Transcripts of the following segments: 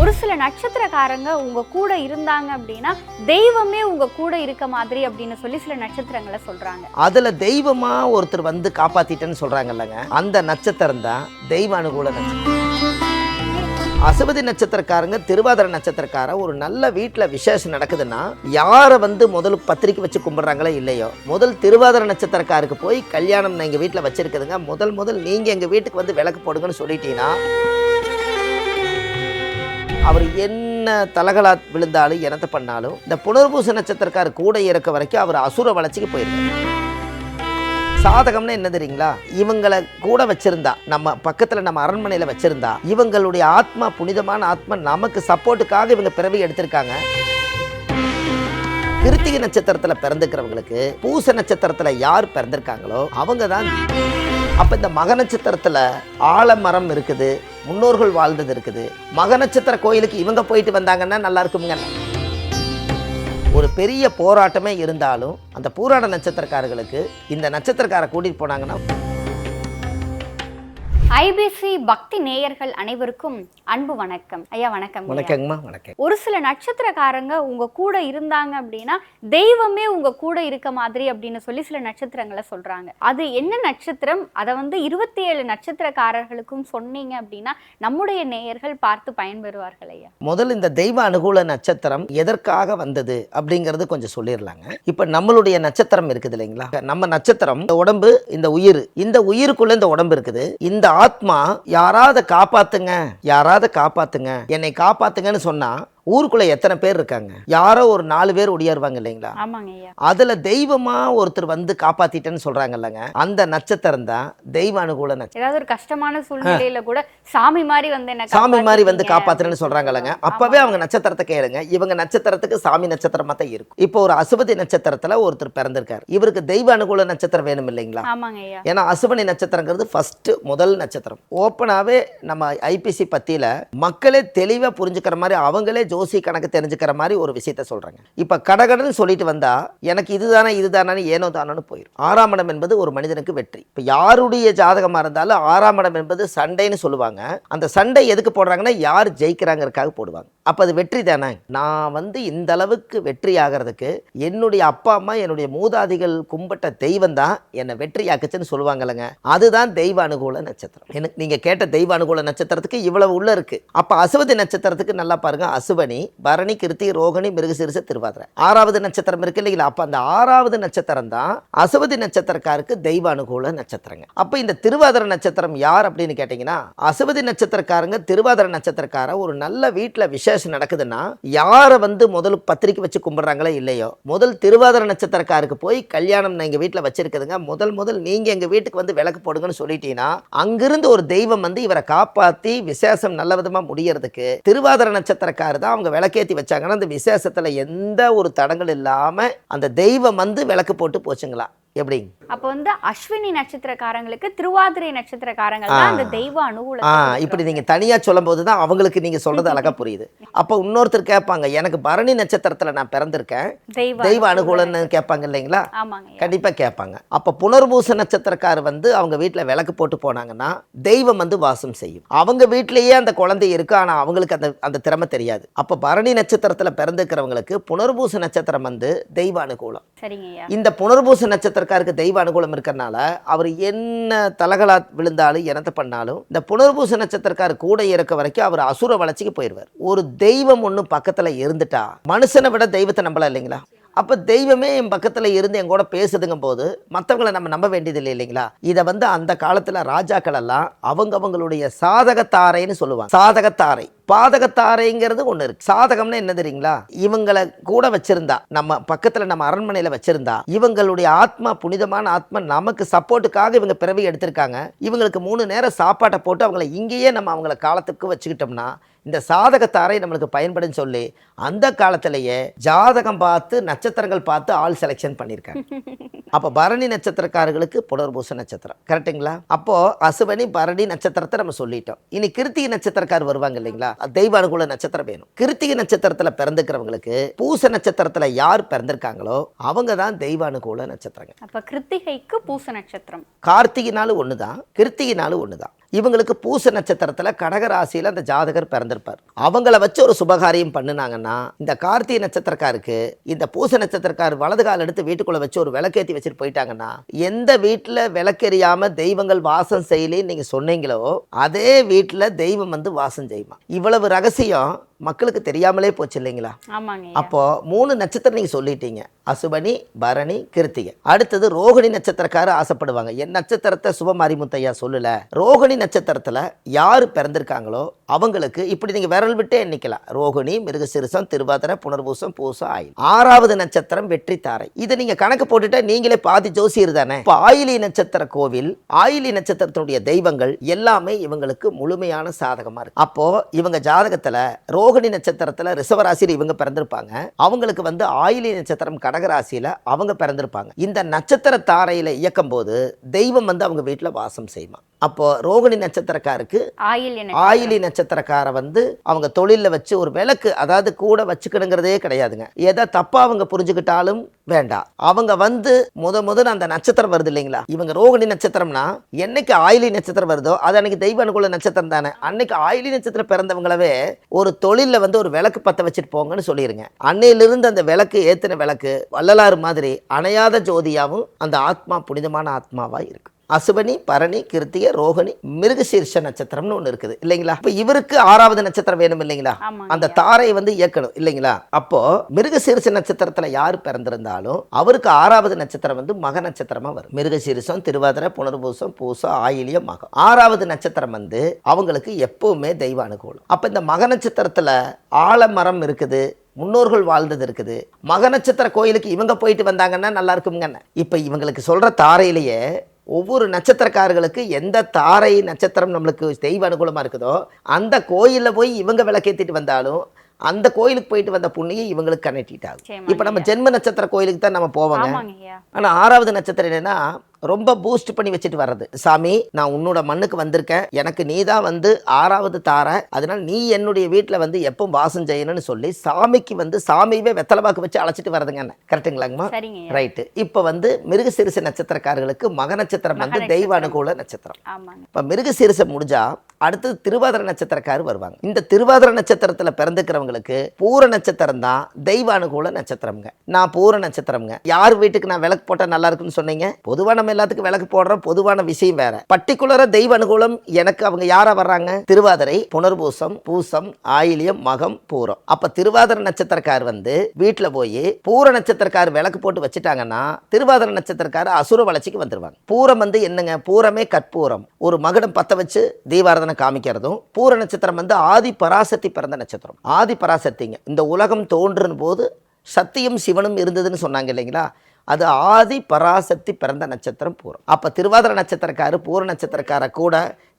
ஒரு சில நட்சத்திரக்காரங்க உங்க கூட இருந்தாங்க அப்படின்னா தெய்வமே உங்க கூட இருக்க மாதிரி அப்படின்னு சொல்லி சில நட்சத்திரங்களை சொல்றாங்க. அதுல தெய்வமா ஒருத்தர் வந்து காப்பாத்திட்டேன்னு சொல்கிறாங்கல்லங்க அந்த நட்சத்திரம் தான் தெய்வ அனுகூல நட்சத்திரம். அசுபதி நட்சத்திரக்காரங்க திருவாதிர நட்சத்திரக்கார ஒரு நல்ல வீட்டில் விசேஷம் நடக்குதுன்னா யாரை வந்து முதல் பத்திரிக்கை வச்சு கும்பிட்றாங்களோ இல்லையோ முதல் திருவாதிர நட்சத்திரக்காருக்கு போய் கல்யாணம் எங்கள் வீட்டில் வச்சுருக்குதுங்க. முதல் முதல் நீங்கள் எங்கள் வீட்டுக்கு வந்து விளக்கு போடுங்கன்னு சொல்லிட்டீங்கன்னா அவர் என்ன தலகளா விழுந்தாலும் இனத்தை பண்ணாலும் இந்த புனர்பூச நட்சத்திரக்கார் கூட இருக்க வரைக்கும் அவர் அசுர வளர்ச்சிக்கு போயிருக்காரு. சாதகம்னு என்ன தெரியுங்களா? இவங்களை கூட வச்சிருந்தா நம்ம பக்கத்துல நம்ம அரண்மனையில வச்சிருந்தா இவங்களுடைய ஆத்மா புனிதமான ஆத்மா நமக்கு சப்போர்ட்டுக்காக இவங்க பிறவி எடுத்திருக்காங்க. கிருத்திகை நட்சத்திரத்துல பிறந்துக்கிறவங்களுக்கு பூச நட்சத்திரத்துல யார் பிறந்திருக்காங்களோ அவங்க தான் அப்ப இந்த மக நட்சத்திரத்தில் ஆலமரம் இருக்குது முன்னோர்கள் வாழ்ந்தது இருக்குது. மக நட்சத்திர கோயிலுக்கு இவங்க போயிட்டு வந்தாங்கன்னா நல்லா இருக்குங்க ஒரு பெரிய போராட்டமே இருந்தாலும் அந்த பூராட நட்சத்திரக்காரர்களுக்கு இந்த நட்சத்திரக்கார கூட்டிட்டு போனாங்கன்னா ஐபிசி பக்தி நேயர்கள் அனைவருக்கும் அன்பு வணக்கம். ஐயா வணக்கம். வணக்கங்கம்மா வணக்கம். ஒரு சில நட்சத்திரக்காரங்க உங்க கூட இருந்தாங்க அப்படின்னா தெய்வமே உங்க கூட இருக்க மாதிரி அப்படின்னு சொல்லி சில நட்சத்திரங்களை சொல்றாங்க. அது என்ன நட்சத்திரம்? அதை வந்து இருபத்தி ஏழு நட்சத்திரக்காரர்களுக்கும் சொன்னீங்க அப்படின்னா நம்முடைய நேயர்கள் பார்த்து பயன்பெறுவார்கள் ஐயா. முதல்ல இந்த தெய்வ அனுகூல நட்சத்திரம் எதற்காக வந்தது அப்படிங்கிறது கொஞ்சம் சொல்லிடலாங்க. இப்போ நம்மளுடைய நட்சத்திரம் இருக்குது இல்லைங்களா? நம்ம நட்சத்திரம் இந்த உடம்பு இந்த உயிர் இந்த உயிருக்குள்ள இந்த உடம்பு இருக்குது. இந்த ஆத்மா யாராவது காப்பாத்துங்க யாராவது காப்பாத்துங்க. என்னை காப்பாத்துங்கன்னு சொன்னா ஊருக்குள்ள எத்தனை பேர் இருக்காங்க? யாரோ ஒரு நாலு பேர் ஒடியாருவாங்க இல்லைங்களா? அதுல தெய்வமா ஒருத்தர் வந்து காப்பாத்திட்டேன்னு சொல்றாங்கல்லங்க. அந்த நட்சத்திரம் தான் தெய்வ அனுகூல நட்சத்திரம் ஏதாவது ஒரு கஷ்டமான சூழ்நிலையில கூட சாமி மாதிரி வந்து என்ன சாமி மாதிரி வந்து காப்பாத்துறேன்னு. அப்பவே ஆமாங்க. அவங்க நட்சத்திரத்தை கேளுங்க. இவங்க நட்சத்திரத்துக்கு சாமி நட்சத்திரமா தான் இருக்கும். இப்போ ஒரு அசுபதி நட்சத்திரத்துல ஒருத்தர் பிறந்திருக்காரு. இவருக்கு தெய்வ அனுகூல நட்சத்திரம் வேணும் இல்லைங்களா? ஏன்னா அசுபனி நட்சத்திரங்கிறது ஃபர்ஸ்ட் முதல் நட்சத்திரம். ஓப்பனாவே நம்ம ஐபிசி பத்தியில மக்களே தெளிவா புரிஞ்சுக்கிற மாதிரி அவங்களே ஜோசி கணக்கு தெரிஞ்சுக்கிற மாதிரி ஒரு விஷயத்த சொல்கிறாங்க இப்போ கடகடன்னு சொல்லிட்டு வந்தால் எனக்கு இதுதானே இதுதானே ஏனோ தானோன்னு போயிடும் ஆறாம் இடம் என்பது ஒரு மனிதனுக்கு வெற்றி. இப்போ யாருடைய ஜாதகமாக இருந்தாலும் ஆறாம் இடம் என்பது சண்டைன்னு சொல்லுவாங்க. அந்த சண்டை எதுக்கு போடுறாங்கன்னா யார் ஜெயிக்கிறாங்கிறதுக்காக போடுவாங்க. அப்ப அது வெற்றி தானே? நான் வந்து இந்த அளவுக்கு வெற்றி ஆகிறதுக்கு என்னுடைய அப்பா அம்மா என்னுடைய மூதாதிகள் கும்பிட்ட தெய்வம் தான் என்னை வெற்றியாக்குச்சுன்னு சொல்லுவாங்கல்லங்க. அதுதான் தெய்வ அனுகூல நட்சத்திரம். எனக்கு நீங்க கேட்ட தெய்வ அனுகூல நட்சத்திரத்துக்கு இவ்வளவு உள்ள இருக்கு. அப்போ அசுவதி நட்சத்திரத்துக்கு நல்லா பாருங்க. அசுவனி பரணி கிருத்தி ரோகிணி மிருகசிரிச திருவாதிரை. ஆறாவது நட்சத்திரம் இருக்கு இல்லைங்களா? அப்போ அந்த ஆறாவது நட்சத்திரம் தான் அசுவதி நட்சத்திரக்காருக்கு தெய்வ அனுகூல நட்சத்திரங்க. அப்போ இந்த திருவாதிரை நட்சத்திரம் யார் அப்படின்னு கேட்டிங்கன்னா அசுவதி நட்சத்திரக்காரங்க திருவாதிரை நட்சத்திரக்கார ஒரு நல்ல வீட்டில் விஷ விசேஷம் நடக்குதுன்னா யாரை வந்து முதல் பத்திரிக்கை வச்சு கும்பிடுறாங்களோ இல்லையோ முதல் திருவாதிரை நட்சத்திரக்காருக்கு போய் கல்யாணம் நான் எங்க வீட்டுல வச்சிருக்குதுங்க. முதல் முதல் நீங்க எங்க வீட்டுக்கு வந்து விளக்கு போடுங்கன்னு சொல்லிட்டீங்கன்னா அங்கிருந்து ஒரு தெய்வம் வந்து இவரை காப்பாத்தி விசேஷம் நல்ல விதமா முடியறதுக்கு திருவாதிரை நட்சத்திரக்காரு தான் அவங்க விளக்கேத்தி வச்சாங்கன்னா அந்த விசேஷத்துல எந்த ஒரு தடங்கள் இல்லாம அந்த தெய்வம் வந்து விளக்கு போட்டு போச்சுங்களா? எப்படி? அப்ப வந்து அஸ்வினி நட்சத்திரக்காரங்களுக்கு திருவாதிரை நட்சத்திரக்காரங்க அந்த தெய்வ அனுகூலம் இப்படி நீங்க தனியா சொல்லும்போது தான் அவங்களுக்கு நீங்க சொல்றது அழகா புரியுது. அப்போ இன்னொருத்தர் கேட்பாங்க எனக்கு பரணி நட்சத்திரத்துல நான் பிறந்திருக்கேன். தெய்வ அனுகூலம்னு கேட்பாங்க. இல்லைங்களா? ஆமாங்க ஐயா. கண்டிப்பா கேட்பாங்க. அப்ப புனர்பூச நட்சத்திரக்கார் வந்து அவங்க வீட்டுல விளக்கு போட்டு போனாங்கன்னா தெய்வம் வந்து வாசம் செய்யும். அவங்க வீட்டிலேயே அந்த குழந்தை இருக்கு ஆனா அவங்களுக்கு அந்த அந்த திறமை தெரியாது. அப்ப பரணி நட்சத்திரத்துல பிறந்திருக்கிறவங்களுக்கு புனர்பூச நட்சத்திரம் வந்து தெய்வ அனுகூலம். இந்த புனர்பூச நட்சத்திரக்காருக்கு தெய்வ அனுகூலம் இருக்கறனால அவர் என்ன தலகளா விழுந்தாலும் இனத்தை பண்ணாலும் இந்த புனர்பூச நட்சத்திரக்கார் கூட இருக்க வரைக்கும் அவர் அசுர வளர்ச்சிக்கு போயிடுவார் ஒரு தெய்வம் ஒன்று பக்கத்தில் இருந்துட்டா மனுஷனை விட தெய்வத்தை நம்பலாம் இல்லைங்களா? அப்போ தெய்வமே என் பக்கத்தில் இருந்து என் கூட பேசுதுங்கும் போது மற்றவங்களை நம்ம நம்ப வேண்டியதில்லை இல்லைங்களா? இதை வந்து அந்த காலத்தில் ராஜாக்கள் எல்லாம் அவங்க அவங்களுடைய சாதகத்தாரைன்னு சொல்லுவாங்க. சாதகத்தாரை. பாதகத்தாரைங்கிறது ஒன்று இருக்கு. சாதகம்னா என்ன தெரியுங்களா? இவங்களை கூட வச்சிருந்தா நம்ம பக்கத்தில் நம்ம அரண்மனையில் வச்சிருந்தா இவங்களுடைய ஆத்மா புனிதமான ஆத்மா நமக்கு சப்போர்ட்டுக்காக இவங்க பிறவி எடுத்திருக்காங்க. இவங்களுக்கு மூணு நேரம் சாப்பாட்டை போட்டு அவங்கள இங்கேயே நம்ம அவங்கள காலத்துக்கு வச்சுக்கிட்டோம்னா இந்த சாதகத்தாரை நம்மளுக்கு பயன்படுன்னு சொல்லி அந்த காலத்திலேயே ஜாதகம் பார்த்து நட்சத்திரங்கள் பார்த்து ஆள் செலெக்ஷன் பண்ணியிருக்காங்க. அப்போ பரணி நட்சத்திரக்காரர்களுக்கு புனர்பூச நட்சத்திரம். கரெக்ட்டுங்களா? அப்போ அசுவனி பரணி நட்சத்திரத்தை நம்ம சொல்லிட்டோம். இனி கிருத்திகை நட்சத்திரக்கார் வருவாங்க இல்லைங்களா? தெய்வ அனுகூல நட்சத்திரம் வேணும். கிருத்திகை நட்சத்திரத்துல பிறந்துக்கிறவங்களுக்கு பூச நட்சத்திரத்துல யார் பிறந்திருக்காங்களோ அவங்க தான் தெய்வ அனுகூல நட்சத்திரங்க. அப்ப கிருத்திகைக்கு பூச நட்சத்திரம். கார்த்திகை நாள் ஒன்று தான் கிருத்திகை நாள் ஒன்று தான் இவங்களுக்கு பூச நட்சத்திரத்தில் கடக ராசியில் அந்த ஜாதகர் பிறந்திருப்பார். அவங்கள வச்சு ஒரு சுபகாரியம் பண்ணுனாங்கன்னா இந்த கார்த்திகை நட்சத்திரக்காருக்கு இந்த பூச நட்சத்திரக்கார் வலது கால் எடுத்து வீட்டுக்குள்ளே வச்சு ஒரு விளக்கேற்றி வச்சுட்டு போயிட்டாங்கன்னா எந்த வீட்டில் விளக்கெரியாம தெய்வங்கள் வாசம் செய்யலேன்னு நீங்கள் சொன்னீங்களோ அதே வீட்டில் தெய்வம் வந்து வாசம் செய்யுமா? இவ்வளவு ரகசியம் மக்களுக்கு தெரியாமலே போச்சு இல்லைங்களா. அப்போ மூணு நட்சத்திரம் நீங்க சொல்லிட்டீங்க. அசுபனி பரணி கிருத்திகை. அடுத்தது ரோகிணி நட்சத்திரக்காரர் ஆசைப்படுவாங்க. என் நட்சத்திரத்தை சுபமாரிமுத்தையா சொல்லல. ரோகிணி நட்சத்திரத்தில் யார் பிறந்திருக்காங்களோ அவங்களுக்கு இப்படி நீங்கள் விரல் விட்டே எண்ணிக்கலாம். ரோகிணி மிருகசிறுசம் திருவாதிரை புனர்பூசம் பூசம் ஆயில் ஆறாவது நட்சத்திரம் வெற்றி தாரை இதை நீங்கள் கணக்கு போட்டுட்டா நீங்களே பாதி ஜோசியர் தானே? இப்போ ஆயிலி நட்சத்திர கோவில் ஆயிலி நட்சத்திரத்தினுடைய தெய்வங்கள் எல்லாமே இவங்களுக்கு முழுமையான சாதகமாக இருக்கு. அப்போ இவங்க ஜாதகத்தில் ரோகிணி நட்சத்திரத்தில் ரிசவராசியில் இவங்க பிறந்திருப்பாங்க. அவங்களுக்கு வந்து ஆயிலி நட்சத்திரம் கடகராசியில் அவங்க பிறந்திருப்பாங்க. இந்த நட்சத்திர தாரையில் இயக்கும் போது தெய்வம் வந்து அவங்க வீட்டில் வாசம் செய்வான். அப்போ ரோகிணி நட்சத்திரக்காருக்கு ஆயில் நட்சத்திரக்கார வந்து அவங்க தொழில்ல வச்சு ஒரு விளக்கு அதாவது கூட வச்சுக்கணுங்கிறதே கிடையாதுங்க. எதை தப்பா அவங்க புரிஞ்சுக்கிட்டாலும் வேண்டாம் அவங்க வந்து முத முதல்ல அந்த நட்சத்திரம் வருது இல்லைங்களா? இவங்க ரோகிணி நட்சத்திரம்னா என்னைக்கு ஆயிலி நட்சத்திரம் வருதோ அது அன்னைக்கு தெய்வ அனுகூல நட்சத்திரம் தானே. அன்னைக்கு ஆயிலி நட்சத்திரம் பிறந்தவங்களவே ஒரு தொழில்ல வந்து ஒரு விளக்கு பத்த வச்சுட்டு போங்கன்னு சொல்லிருங்க. அன்னையிலிருந்து அந்த விளக்கு ஏத்தின விளக்கு வள்ளலாறு மாதிரி அணையாத ஜோதியாவும் அந்த ஆத்மா புனிதமான ஆத்மாவா இருக்கு. அசுபனி பரணி கிருத்திகை ரோகிணி மிருகசீர்ஷ நட்சத்திரம்னு ஒன்று இருக்குது. இல்லைங்களா? இப்போ இவருக்கு ஆறாவது நட்சத்திரம் வேணும் இல்லைங்களா? அந்த தாரையை வந்து இயக்கணும் இல்லைங்களா? அப்போ மிருகசீரிச நட்சத்திரத்துல யார் பிறந்திருந்தாலும் அவருக்கு ஆறாவது நட்சத்திரம் வந்து மக நட்சத்திரமா வரும். மிருகசீரிசம் திருவாதிரை புனர்பூசம் பூசம் ஆயிலியம் மகம். ஆறாவது நட்சத்திரம் வந்து அவங்களுக்கு எப்பவுமே தெய்வ அனுகூலம் அப்ப இந்த மக நட்சத்திரத்துல ஆலமரம் இருக்குது முன்னோர்கள் வாழ்ந்தது இருக்குது. மக நட்சத்திர கோயிலுக்கு இவங்க போயிட்டு வந்தாங்கன்னா நல்லா இருக்குங்க இப்போ இவங்களுக்கு சொல்ற தாரையிலேயே ஒவ்வொரு நட்சத்திரக்காரர்களுக்கு எந்த தாரை நட்சத்திரம் நம்மளுக்கு தெய்வ அனுகூலமாக இருக்குதோ அந்த கோயிலில் போய் இவங்க விளக்கேற்றிட்டு வந்தாலும் அந்த கோயிலுக்கு போயிட்டு வந்த புண்ணியம் இவங்களுக்கு கனெக்ட் ஆகும். நிச்சயமா இப்போ நம்ம ஜென்ம நட்சத்திர கோயிலுக்கு தான் நம்ம போவாங்க. ஆனால் ஆறாவது நட்சத்திரம் என்னன்னா ரொம்ப பூஸ்ட் பண்ணி வச்சுட்டு வர்றது. சாமி நான் உன்னோட மண்ணுக்கு வந்திருக்கேன். எனக்கு நீ தான் வந்து ஆறாவது தார. அதனால நீ என்னுடைய வீட்டில் வந்து எப்போ வாசம் செய்யணும்னு சொல்லி சாமிக்கு வந்து சாமியவே வெத்தலைவாக்கு வச்சு அழைச்சிட்டு வர்றதுங்க கரெக்டுங்களாங்கம்மா சரிங்க ஐயா. ரைட்டு இப்போ வந்து மிருகசீரிச நட்சத்திரக்காரர்களுக்கு மக நட்சத்திரம் வந்து தெய்வ. அனுகூல நட்சத்திரம். இப்போ மிருகசீரிசம் முடிஞ்சா அடுத்தது திருவாதிரை நட்சத்திரக்காரர் வருவாங்க. இந்த திருவாதிரை நட்சத்திரத்தில் பிறந்துக்கிறவங்களுக்கு பூர நட்சத்திரம் தான் தெய்வ அனுகூல நட்சத்திரம்ங்க. நான் பூர நட்சத்திரம்ங்க. யார் வீட்டுக்கு நான் விளக்கு போட்டால் நல்லா இருக்குன்னு சொன்னீங்க? பொதுவாக நம்ம எல்லாத்துக்கும் விளக்கு போடுறோம் பொதுவான விஷயம் வேற. பர்டிகுலரா தெய்வ அனுகூலம் எனக்கு அவங்க யாரா வர்றாங்க? திருவாதிரை புனர்பூசம் பூசம் ஆயிலியம் மகம் பூரம். அப்ப திருவாதிரை நட்சத்திரக்கார் வந்து வீட்டுல போய் பூர நட்சத்திரக்கார் விளக்கு போட்டு வச்சுட்டாங்கன்னா திருவாதிரை நட்சத்திரக்கார் அசுர வளர்ச்சிக்கு வந்துருவாங்க. பூரம் வந்து என்னங்க? பூரமே கற்பூரம். ஒரு மகுடம் பத்த வச்சு தீபாரதனை காமிக்கிறதும் பூர நட்சத்திரம் வந்து ஆதி பராசக்தி பிறந்த நட்சத்திரம். ஆதி பராசக்திங்க. இந்த உலகம் தோன்றும் போது சத்தியம் சிவனும் இருந்ததுன்னு சொன்னாங்க இல்லைங்களா? அது ஆதி பராசக்தி பிறந்த நட்சத்திரம் பூரம் அப்போ திருவாதிர நட்சத்திரக்காரு பூர நட்சத்திரக்கார கூட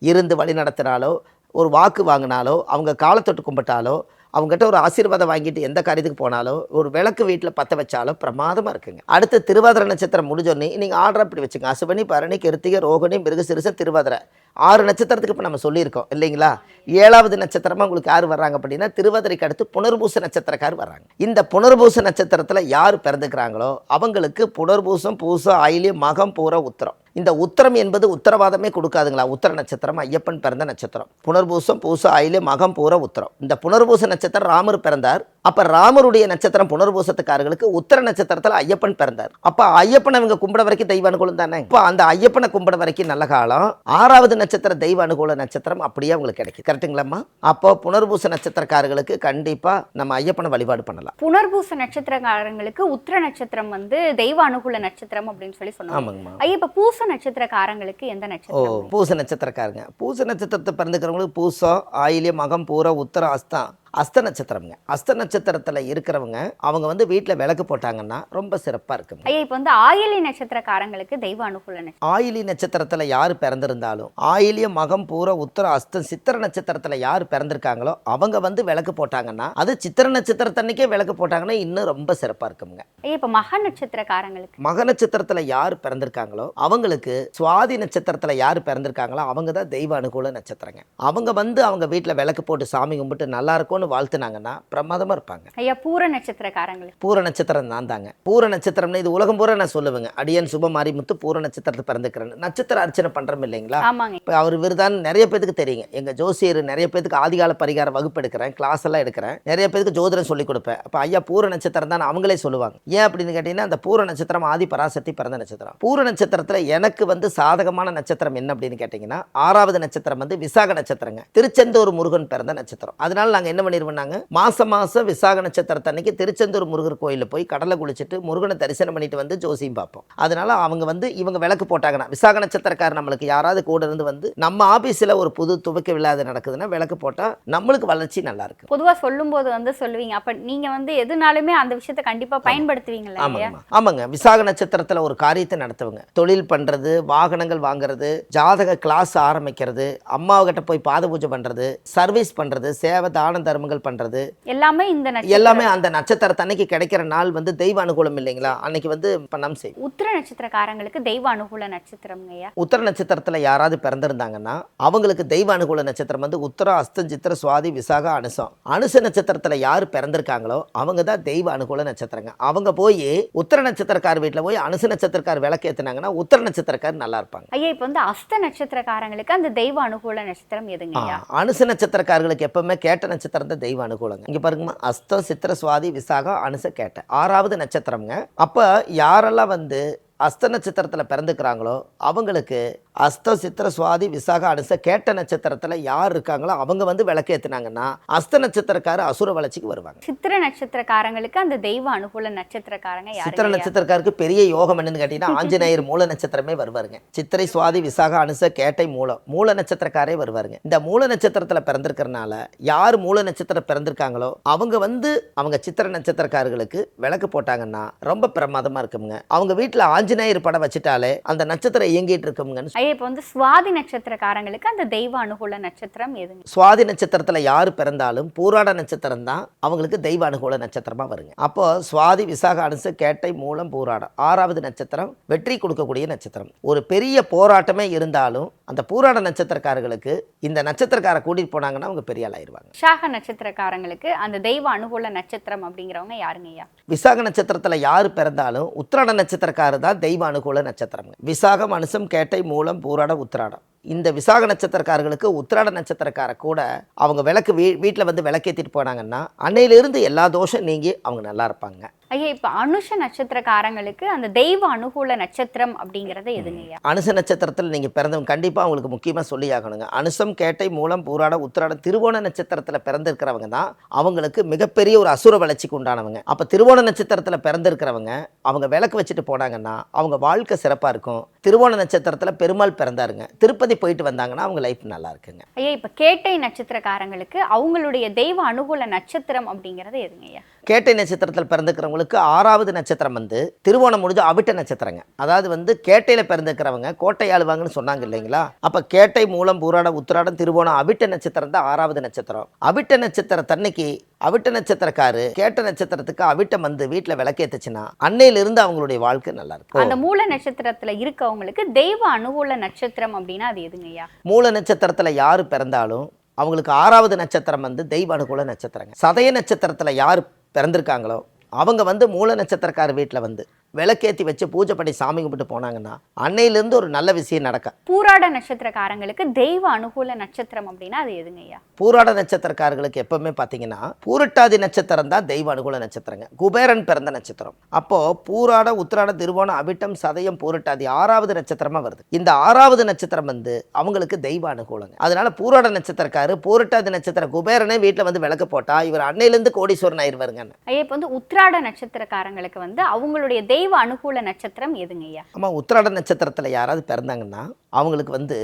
இருந்து வழி நடத்தினாலோ ஒரு வாக்கு வாங்கினாலோ அவங்க காலத்தொட்டு கும்பிட்டாலோ அவங்ககிட்ட ஒரு ஆசீர்வாதம் வாங்கிட்டு எந்த காரியத்துக்கு போனாலோ ஒரு விளக்கு வீட்டில் பற்ற வச்சாலோ பிரமாதமாக இருக்குங்க. அடுத்து திருவாதிர நட்சத்திரம் முடிஞ்சோடனே நீங்கள் ஆர்டர் அப்படி வச்சுங்க அசுவனி பரணி கிருத்திகை ரோகிணி மிருகசிறுச திருவாதிரை. ஆறு நட்சத்திரத்துக்கு இப்போ நம்ம சொல்லியிருக்கோம் இல்லைங்களா? ஏழாவது நட்சத்திரமாக உங்களுக்கு யார் வர்றாங்க அப்படின்னா திருவதிரைக்கு அடுத்து புனர்பூச நட்சத்திரக்கார் வர்றாங்க. இந்த புனர்பூச நட்சத்திரத்தில் யார் பிறந்துக்கிறாங்களோ அவங்களுக்கு புனர்பூசம் பூசம் ஆயிலியம் மகம் பூரா உத்தரம். இந்த உத்திரம் என்பது உத்தரவாதமே கொடுக்காதுங்களா? உத்தர நட்சத்திரம் ஐயப்பன் பிறந்த நட்சத்திரம். புனர்பூசம் பூசம் ஆயிலியம் மகம் பூர உத்திரம். இந்த புனர்பூச நட்சத்திரம் ராமர் பிறந்தார். அப்ப ராமருடைய நட்சத்திரம் புனர்பூசத்துக்காரர்களுக்கு உத்தர நட்சத்திரத்துல ஐயப்பன் பிறந்தார். அப்ப ஐயப்பன் அவங்க கும்பிட வரைக்கும் தெய்வ அனுகூலம் தானே? இப்போ அந்த ஐயப்பனை கும்பிட வரைக்கும் நல்ல காலம். ஆறாவது நட்சத்திரம் தெய்வ அனுகூல நட்சத்திரம் அப்படியே அவங்களுக்கு கிடைக்கும். கரெக்டுங்களாம்மா அப்போ புனர்பூச நட்சத்திரக்காரர்களுக்கு கண்டிப்பா நம்ம ஐயப்பனை வழிபாடு பண்ணலாம். புனர்பூச நட்சத்திரக்காரங்களுக்கு உத்திர நட்சத்திரம் வந்து தெய்வ அனுகூல நட்சத்திரம் அப்படின்னு சொல்லி சொன்னாங்க. ஆமாங்கம்மா. ஐயா இப்ப பூச நட்சத்திரக்காரங்களுக்கு எந்த நட்சத்திரம்? பூச நட்சத்திரக்காரங்க. பூச நட்சத்திரத்தை பிறந்துக்கிறவங்களுக்கு பூசம் ஆயிலியம் மகம் பூரா உத்தரம் அஸ்தம். அஸ்த நட்சத்திரம்ங்க. அஸ்த நட்சத்திரத்தில் இருக்கிறவங்க அவங்க வந்து வீட்டில் விளக்கு போட்டாங்கன்னா ரொம்ப சிறப்பாக இருக்குங்க. ஐயா இப்போ வந்து ஆயிலி நட்சத்திரக்காரங்களுக்கு தெய்வ அனுகூல ஆயிலி நட்சத்திரத்தில் யார் பிறந்திருந்தாலும் ஆயிலிய மகம் பூர உத்தர அஸ்தம் சித்திர நட்சத்திரத்தில் யார் பிறந்திருக்காங்களோ அவங்க வந்து விளக்கு போட்டாங்கன்னா அது சித்திர நட்சத்திரத்தன்னைக்கே விளக்கு போட்டாங்கன்னா இன்னும் ரொம்ப சிறப்பாக இருக்குங்க. ஐயா இப்போ மக நட்சத்திரக்காரங்களுக்கு? மக நட்சத்திரத்தில் யார் பிறந்திருக்காங்களோ அவங்களுக்கு சுவாதி நட்சத்திரத்தில் யார் பிறந்திருக்காங்களோ அவங்க தான் தெய்வ அனுகூல நட்சத்திரங்க. அவங்க வந்து அவங்க வீட்டில் விளக்கு போட்டு சாமி கும்பிட்டு நல்லா இருக்கும்னு வாழ்த்துனாங்கன்னா பிரமாதமாக இருப்பாங்க. ஐயா பூர நட்சத்திரக்காரங்களுக்கு பூர நட்சத்திரம் நான் தாங்க பூர நட்சத்திரம்னு இது உலகம் பூரா நான் சொல்லுவேங்க. அடியன் சுப மாரிமுத்து பூர நட்சத்திரத்தை பிறந்துக்கிறேன் நட்சத்திர அர்ச்சனை பண்ணுறோம் இல்லைங்களா? இப்போ அவர் விருதான் நிறைய பேத்துக்கு தெரியுங்க. எங்கள் ஜோசியர் நிறைய பேத்துக்கு ஆதிகால பரிகார வகுப்பு எடுக்கிறேன் கிளாஸ் எல்லாம் எடுக்கிறேன். நிறைய பேத்துக்கு ஜோதிடம் சொல்லிக் கொடுப்பேன். அப்போ ஐயா பூர நட்சத்திரம் தான் அவங்களே சொல்லுவாங்க. ஏன் அப்படின்னு கேட்டிங்கன்னா அந்த பூர நட்சத்திரம் ஆதி பராசக்தி பிறந்த நட்சத்திரம். பூர நட்சத்திரத்தில் எனக்கு வந்து சாதகமான நட்சத்திரம் என்ன அப்படின்னு கேட்டிங்கன்னா ஆறாவது நட்சத்திரம் வந்து விசாக நட்சத்திரங்க. திருச்செந்தூர் முருகன் பிறந்த நட்சத்திரம். அதனால நாங்கள் என்ன பண்ணிடுவோம்னாங்க மாசம் மாசம் விசாக நட்சத்திரத்தன்னைக்கு திருச்செந்தூர் முருகர் கோயிலில் போய் கடலை குளிச்சுட்டு முருகனை தரிசனம் பண்ணிட்டு வந்து ஜோசியம் பார்ப்போம். அதனால அவங்க வந்து இவங்க விளக்கு போட்டாங்கன்னா விசாக நட்சத்திரக்காரர் நம்மளுக்கு யாராவது கூட இருந்து வந்து நம்ம ஆபீஸில் ஒரு புது துவக்க விழாது நடக்குதுன்னா விளக்கு போட்டால் நம்மளுக்கு வளர்ச்சி நல்லா இருக்கு பொதுவா சொல்லும்போது வந்து சொல்லுவீங்க. அப்ப நீங்க வந்து எதுனாலுமே அந்த விஷயத்தை கண்டிப்பா பயன்படுத்துவீங்களா ஆமாங்க ஆமாங்க. விசாக நட்சத்திரத்தில் ஒரு காரியத்தை நடத்துவங்க. தொழில் பண்ணுறது வாகனங்கள் வாங்குறது ஜாதக கிளாஸ் ஆரம்பிக்கிறது அம்மாவுகிட்ட போய் பாத பூஜை பண்ணுறது சர்வீஸ் பண்ணுறது சேவை தான தர்மங்கள் பண்ணுறது எல்லாமே இந்த எல்லாமே அந்த நட்சத்திரத்தன்னைக்கு கிடைக்கிற நாள் வந்து தெய்வ அனுகூலம் இல்லைங்களா? அன்னைக்கு வந்து பண்ணம் செய்யும் உத்திர நட்சத்திரக்காரங்களுக்கு தெய்வ அனுகூல நட்சத்திரம் உத்தர நட்சத்திரத்தில் யாராவது பிறந்திருந்தாங்கன்னா அவங்களுக்கு தெய்வ அனுகூல நட்சத்திரம் வந்து உத்தர அஸ்தம் சித்திர சுவாதி விசாக அனுசம். அனுச நட்சத்திரத்தில் யார் பிறந்திருக்காங்களோ அவங்க தான் தெய்வ அனுகூல நட்சத்திரங்க. அவங்க போய் உத்தர நட்சத்திரக்கார் வீட்டில் போய் அனுச நட்சத்திரக்கார் விளக்கு ஏத்துனாங்கன்னா உத்தர நட்சத்திரக்கார் நல்லா இருப்பாங்க. ஐயா இப்போ வந்து அஸ்த நட்சத்திரக்காரங்களுக்கு அந்த தெய்வ அனுகூல நட்சத்திரம் எதுங்க அனுச நட்சத்திரக்காரர்களுக்கு எப்பவுமே கேட்ட நட்சத்திரம் தெய்வ அனுகூலங்க. இங்க பாருங்கம்மா அஸ்த சித்திர சுவாதி விசாகம் அனுச கேட்ட. ஆறாவது நட்சத்திரம்ங்க. அப்ப யாரெல்லாம் வந்து அஸ்த நட்சத்திரத்தில் பிறந்துக்கிறாங்களோ அவங்களுக்கு அஸ்த சித்திர சுவாதி விசாக அனுச கேட்ட நட்சத்திரத்தில் யார் இருக்காங்களோ அவங்க வந்து விளக்கேத்துனாங்கன்னா அஸ்த நட்சத்திரக்காரர் அசுர வளர்ச்சிக்கு வருவாங்க. சித்திர நட்சத்திரக்காரங்களுக்கு அந்த தெய்வ அனுகூல நட்சத்திரக்காரங்க சித்திர? நட்சத்திரக்காருக்கு பெரிய யோகம் என்னன்னு கேட்டீங்கன்னா ஆஞ்சநேயர் மூல நட்சத்திரமே வருவாருங்க. சித்திரை சுவாதி விசாக அனுச கேட்டை மூலம் மூல நட்சத்திரக்காரே வருவாருங்க. இந்த மூல நட்சத்திரத்துல பிறந்திருக்கிறனால யார் மூல நட்சத்திரம் பிறந்திருக்காங்களோ அவங்க வந்து அவங்க சித்திர நட்சத்திரக்காரர்களுக்கு விளக்கு போட்டாங்கன்னா ரொம்ப பிரமாதமா இருக்குங்க. அவங்க வீட்டுல ஆஞ்சநேயர் படம் வச்சுட்டாலே அந்த நட்சத்திரம் இயங்கிட்டு இருக்குங்கன்னு இப்போ வந்து சுவாதி நட்சத்திரக்காரங்களுக்கு அந்த தெய்வ அனுகூல நட்சத்திரம் எதுங்க? சுவாதி நட்சத்திரத்துல யார் பிறந்தாலும் பூராட நட்சத்திரம் தான் அவங்களுக்கு தெய்வ அனுகூல நட்சத்திரமா வருங்க. அப்போ சுவாதி விசாக அனுச கேட்டை மூலம் பூராடம். ஆறாவது நட்சத்திரம் வெற்றி கொடுக்கக்கூடிய நட்சத்திரம். ஒரு பெரிய போராட்டமே இருந்தாலும் அந்த பூராட நட்சத்திரக்காரர்களுக்கு இந்த நட்சத்திரக்கார கூட்டிட்டு போனாங்கன்னா அவங்க பெரிய ஆள் ஆயிருவாங்க விசாக நட்சத்திரக்காரங்களுக்கு அந்த தெய்வ அனுகூல நட்சத்திரம் அப்படிங்கிறவங்க யாருங்க ஐயா? விசாக நட்சத்திரத்துல யார் பிறந்தாலும் உத்திராட நட்சத்திரக்காரர் தான் தெய்வ அனுகூல நட்சத்திரம் விசாகம் அனுசம் கேட்டை மூலம் பூராடம் உத்திராடம் இந்த விசாக நட்சத்திரக்காரர்களுக்கு உத்திராட நட்சத்திரக்கார கூட அவங்க விளக்கு வீ வீட்டில் வந்து விளக்கேற்றிட்டு போனாங்கன்னா அன்னையிலிருந்து எல்லா தோஷம் நீங்கி அவங்க நல்லா இருப்பாங்க. ஐயா இப்போ அனுஷ நட்சத்திரக்காரங்களுக்கு அந்த தெய்வ அனுகூல நட்சத்திரம் அப்படிங்கிறது எதுங்க ஐயா? அனுச நட்சத்திரத்தில் நீங்கள் பிறந்தவங்க கண்டிப்பாக அவங்களுக்கு முக்கியமாக சொல்லி ஆகணுங்க அனுசம் கேட்டை மூலம் பூராட உத்திராட திருவோண நட்சத்திரத்தில் பிறந்திருக்கிறவங்க தான் அவங்களுக்கு மிகப்பெரிய ஒரு அசுர வளர்ச்சிக்கு உண்டானவங்க. அப்போ திருவோண நட்சத்திரத்தில் பிறந்திருக்கிறவங்க அவங்க விளக்கு வச்சுட்டு போனாங்கன்னா அவங்க வாழ்க்கை சிறப்பாக இருக்கும். திருவோண நட்சத்திரத்தில் பெருமாள் பிறந்தாருங்க. திருப்பதி போயிட்டு வந்தாங்கன்னா அவங்க லைஃப் நல்லா இருக்குங்க. ஐயா இப்போ கேட்டை நட்சத்திரக்காரங்களுக்கு அவங்களுடைய தெய்வ அனுகூல நட்சத்திரம் அப்படிங்கிறது எதுங்க ஐயா? கேட்டை நட்சத்திரத்தில் பிறந்துக்கிறவங்களுக்கு ஆறாவது நட்சத்திரம் வந்து திருவோணம் முடிஞ்ச அவிட்ட நட்சத்திரங்க. அதாவது வந்து கேட்டையில் பிறந்துக்கிறவங்க கோட்டை ஆளுவாங்கன்னு சொன்னாங்க இல்லைங்களா? அப்போ கேட்டை மூலம் பூராடம் உத்திராடம் திருவோணம் அவிட்ட நட்சத்திரம் தான் ஆறாவது நட்சத்திரம். அவிட்ட நட்சத்திர தன்னைக்கு அவிட்ட நட்சத்திரக்காரு கேட்ட நட்சத்திரத்துக்கு அவிட்டம் வந்து வீட்டில் விளக்கேத்துச்சுன்னா அன்னையிலிருந்து அவங்களுடைய வாழ்க்கை நல்லா இருக்கும். அந்த மூல நட்சத்திரத்துல இருக்கவங்களுக்கு தெய்வ அனுகூல நட்சத்திரம் அப்படின்னா அது எதுங்க ஐயா? மூல நட்சத்திரத்தில் யார் பிறந்தாலும் அவங்களுக்கு ஆறாவது நட்சத்திரம் வந்து தெய்வ அனுகூல நட்சத்திரங்க. சதய நட்சத்திரத்தில் யார் பிறந்திருக்காங்களோ அவங்க வந்து மூல நட்சத்திரக்கார வீட்டில் வந்து விளக்கேற்றி வச்சு பூஜை பண்ணி சாமி கும்பிட்டு போனாங்கன்னா அன்னையிலேருந்து ஒரு நல்ல விஷயம் நடக்கும் பூராட நட்சத்திரக்காரங்களுக்கு தெய்வ அனுகூல நட்சத்திரம் அப்படின்னா அது எதுங்க ஐயா? பூராட நட்சத்திரக்காரர்களுக்கு எப்பவுமே பார்த்தீங்கன்னா பூரட்டாதி நட்சத்திரம் தான் தெய்வ அனுகூல நட்சத்திரங்க. குபேரன் பிறந்த நட்சத்திரம். அப்போ பூராட உத்திராட திருவோணம் அவிட்டம் சதயம் பூரட்டாதி ஆறாவது நட்சத்திரமா வருது. இந்த ஆறாவது நட்சத்திரம் வந்து அவங்களுக்கு தெய்வ அனுகூலங்க. அதனால பூராட நட்சத்திரக்காரு பூரட்டாதி நட்சத்திரம் குபேரனே வீட்டில் வந்து விளக்கு போட்டா இவர் அன்னையிலேருந்து கோடீஸ்வரன் ஆயிருவாருங்க ஐயா இப்போ வந்து உத்திராட நட்சத்திரக்காரங்களுக்கு வந்து அவங்களுடைய தெய்வ தெய்வ அனுகூல நட்சத்திரம் எதுங்கய்யா ஆமா உத்திராட நட்சத்திரத்தில் யாராவது பிறந்தாங்கன்னா அவங்களுக்கு வந்து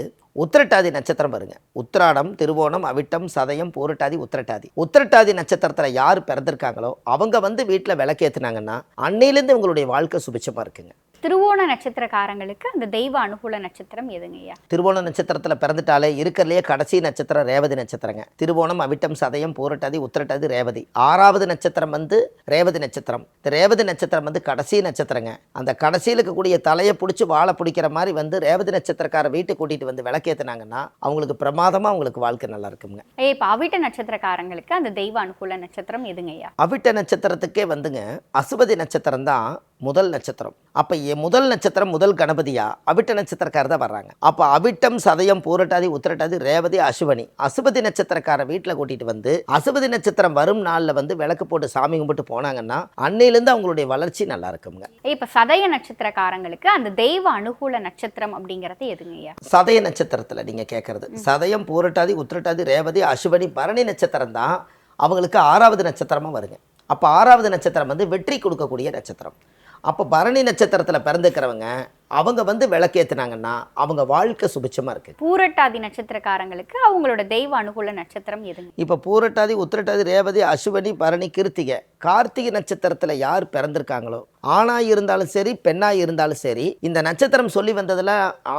உத்திரட்டாதி நட்சத்திரம் வருங்க. உத்திராடம் திருவோணம் அவிட்டம் சதயம் போரட்டாதி உத்திரட்டாதி. உத்திரட்டாதி நட்சத்திரத்தில் யார் பிறந்திருக்காங்களோ அவங்க வந்து வீட்டில் விளக்கேத்துனாங்கன்னா அன்னையிலேருந்து இவங்களுடைய வாழ்க்கை சுபிச்சமாக இருக்குங்க. திருவோண நட்சத்திரக்காரங்களுக்கு அந்த தெய்வ அனுகூல நட்சத்திரம் எதுங்கய்யா திருவோண நட்சத்திரத்தில் பிறந்துட்டாலே இருக்கிறதுலே கடைசி நட்சத்திரம் ரேவதி நட்சத்திரங்க. திருவோணம் அவிட்டம் சதயம் பூரட்டாதி உத்திரட்டாதி ரேவதி. ஆறாவது நட்சத்திரம் வந்து ரேவதி நட்சத்திரம். இந்த ரேவதி நட்சத்திரம் வந்து கடைசி நட்சத்திரங்க. அந்த கடைசியில் இருக்கக்கூடிய தலையை பிடிச்சி வாழை பிடிக்கிற மாதிரி வந்து ரேவதி நட்சத்திரக்கார வீட்டுக்கு கூட்டிகிட்டு வந்து விளக்கேத்துனாங்கன்னா அவங்களுக்கு பிரமாதமாக அவங்களுக்கு வாழ்க்கை நல்லா இருக்குங்க. ஐயா இப்ப அவிட்ட நட்சத்திரக்காரங்களுக்கு அந்த தெய்வ அனுகூல நட்சத்திரம் எதுங்கய்யா அவிட்ட நட்சத்திரத்துக்கே வந்துங்க அசுபதி நட்சத்திரம் தான் முதல் நட்சத்திரம். அப்போ முதல் நட்சத்திரம் முதல் கணபதியா? அவிட்ட நட்சத்திரக்காரர் தான் வர்றாங்க. அப்போ அவிட்டம் சதயம் பூரட்டாதி உத்திரட்டாதி ரேவதி அசுவனி. அசுபதி நட்சத்திரக்கார வீட்டில் கூட்டிட்டு வந்து அசுபதி நட்சத்திரம் வரும் நாளில் வந்து விளக்கு போட்டு சாமி கும்பிட்டு போனாங்கன்னா அன்னையிலேருந்து அவங்களுடைய வளர்ச்சி நல்லா இருக்குங்க இப்ப சதய நட்சத்திரக்காரங்களுக்கு அந்த தெய்வ அனுகூல நட்சத்திரம் அப்படிங்கறது எதுங்கய்யா? சதய நட்சத்திரத்தில் நீங்கள் கேட்குறது சதயம் பூரட்டாதி உத்திரட்டாதி ரேவதி அசுவனி பரணி நட்சத்திரம் தான் அவங்களுக்கு ஆறாவது நட்சத்திரமாக வருங்க. அப்போ ஆறாவது நட்சத்திரம் வந்து வெற்றி கொடுக்கக்கூடிய நட்சத்திரம். அப்போ பரணி நட்சத்திரத்தில் பிறந்துக்கிறவங்க அவங்க வந்து விளக்கேத்துனாங்கன்னா அவங்க வாழ்க்கை சுபிச்சமாக இருக்குது பூரட்டாதி நட்சத்திரக்காரங்களுக்கு அவங்களோட தெய்வ அனுகூல நட்சத்திரம் எதுங்க? இப்போ பூரட்டாதி உத்திரட்டாதி ரேவதி அசுவனி பரணி கிருத்திகை கார்த்திகை நட்சத்திரத்தில் யார் பிறந்திருக்காங்களோ ஆணாக இருந்தாலும் சரி பெண்ணாக இருந்தாலும் சரி இந்த நட்சத்திரம் சொல்லி வந்ததில்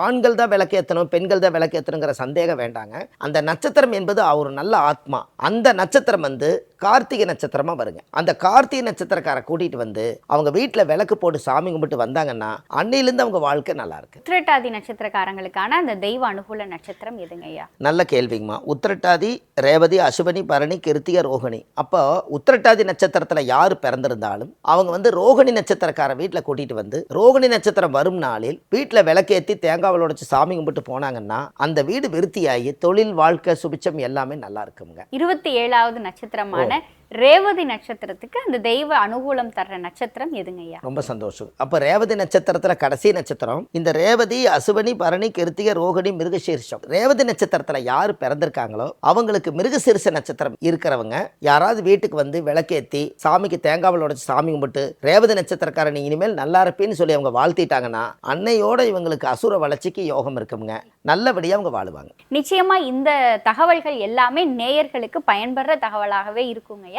ஆண்கள் தான் விளக்கேற்றணும் பெண்கள் தான் விளக்கேற்றணுங்கிற சந்தேகம் வேண்டாங்க. அந்த நட்சத்திரம் என்பது ஒரு நல்ல ஆத்மா. அந்த நட்சத்திரம் வந்து கார்த்திகை நட்சத்திரமாக வருங்க. அந்த கார்த்திகை நட்சத்திரக்கார கூட்டிகிட்டு வந்து அவங்க வீட்டில் விளக்கு போட்டு சாமி கும்பிட்டு வந்தாங்கன்னா அன்னையிலேருந்து அவங்க வாழ்க்கை நல்லா இருக்கு. உத்திரட்டாதி நட்சத்திரக்காரங்களுக்கான அந்த தெய்வ அனுகூல நட்சத்திரம் எதுங்கய்யா நல்ல கேள்விங்கம்மா. உத்திரட்டாதி ரேவதி அசுவனி பரணி கிருத்திகை ரோகிணி அப்போ உத்திரட்டாதி நட்சத்திரத்தில் யார் பிறந்திருந்தாலும் அவங்க வந்து ரோகிணி நட்சத்திரக்கார வீட்டில் கூட்டிகிட்டு வந்து ரோகிணி நட்சத்திரம் வரும் நாளில் வீட்டில் விளக்கேற்றி தேங்காவில் உடைச்சு சாமி கும்பிட்டு போனாங்கன்னா அந்த வீடு விருத்தியாகி தொழில் வாழ்க்கை சுபிச்சம் எல்லாமே நல்லா இருக்குங்க இருபத்தி ஏழாவது நட்சத்திரமான ரேவதி நட்சத்திரத்துக்கு அந்த தெய்வ அனுகூலம் தர்ற நட்சத்திரம் எதுங்கய்யா ரொம்ப சந்தோஷம். அப்போ ரேவதி நட்சத்திரத்தில் கடைசி நட்சத்திரம் இந்த ரேவதி அசுவனி பரணி கிருத்திகை ரோகிணி மிருகசீர்ஷம். ரேவதி நட்சத்திரத்தில் யார் பிறந்திருக்காங்களோ அவங்களுக்கு மிருகசீர்ஷ நட்சத்திரம் இருக்கிறவங்க யாராவது வீட்டுக்கு வந்து விளக்கேற்றி சாமிக்கு தேங்காவில் உடைச்சு சாமி கும்பிட்டு ரேவதி நட்சத்திரக்காரன் நீ இனிமேல் நல்லா இருப்பேன்னு சொல்லி அவங்க வாழ்த்திட்டாங்கன்னா அன்னையோட இவங்களுக்கு அசுர வளர்ச்சிக்கு யோகம் இருக்குங்க. நல்லபடியாக அவங்க வாழுவாங்க. நிச்சயமா இந்த தகவல்கள் எல்லாமே நேயர்களுக்கு பயன்படுற தகவலாகவே இருக்குங்கய்யா